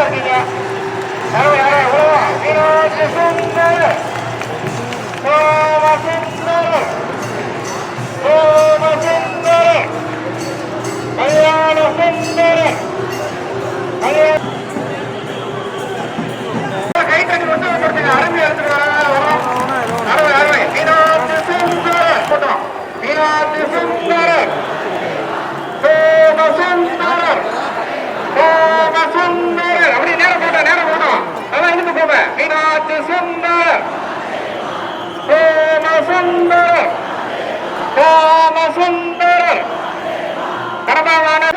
bölgeye Meenakshi Sundar Somasundar Somasundar கடமாவான அருமை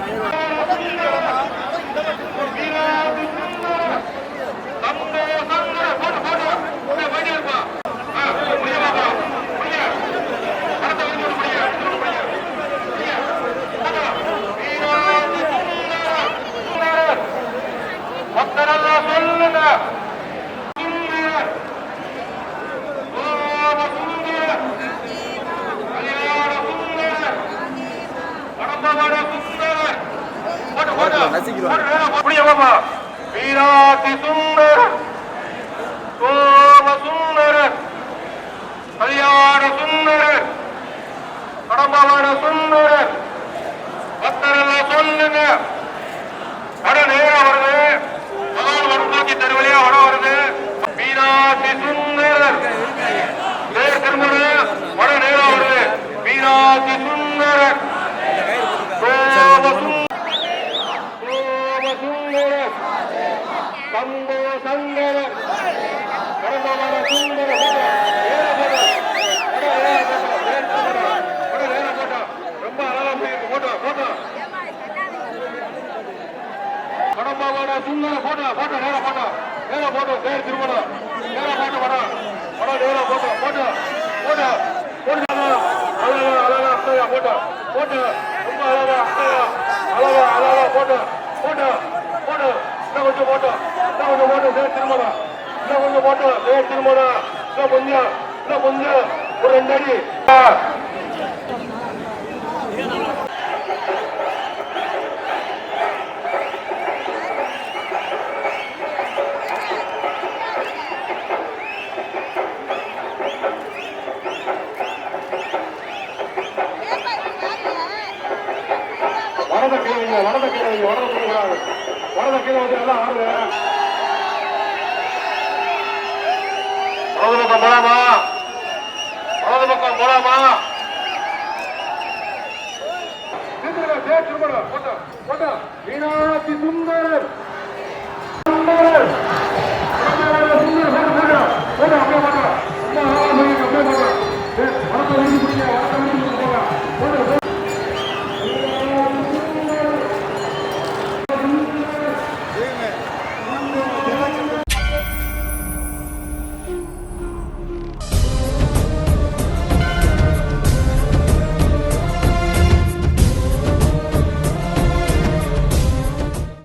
மீனாட்சி சுந்தரம். போடு. போடு, சோம சுந்தரர் கல்யாண சுந்தரர் கடம்பவட சுந்தரர் பக்தரெல்லாம் சொல்லுங்க. வட நேரம் வருது. மகான் வடநோக்கி தெருவழியா வட வருது. மீனாட்சி சுந்தரர். திருமணம் வட நேரம் வருது. மீனாட்சி சுந்தரர் சுந்தர சுந்தரர் சங்கர சங்கரர் சுந்தர சுந்தரர் ரொம்ப அழகா போயிருக்கு போட்டோ போட்டோ கடம்பாவோட சுந்தர போட்டோ போட்டோ நேரா போட்டோ நேரா போட்டோ பேர் திருமணம் நேரா போட்டோ படம் படம் நேரா போட்டோ போட்டோ போட்டோ போட்டோ அழகா அழகா போட்டோ போட்டோ ரொம்ப அழகா அழகா அழகா அழகா போட்டோ போட்டோ போட்டோ. இன்னும் கொஞ்சம் போட்டோ. இன்னும் கொஞ்சம் போட்டோ பேர் திருமணம். இன்னும் கொஞ்சம் போட்டோ பேர் திருமணம். இன்னும் கொஞ்சம் இன்னும் கொஞ்சம். ஒரு ரெண்டு அடி. வைங்க, வரத கீழே வைங்க, வரத கீழே விடாது. கீழே வச்சு எல்லாம் ஆடுது.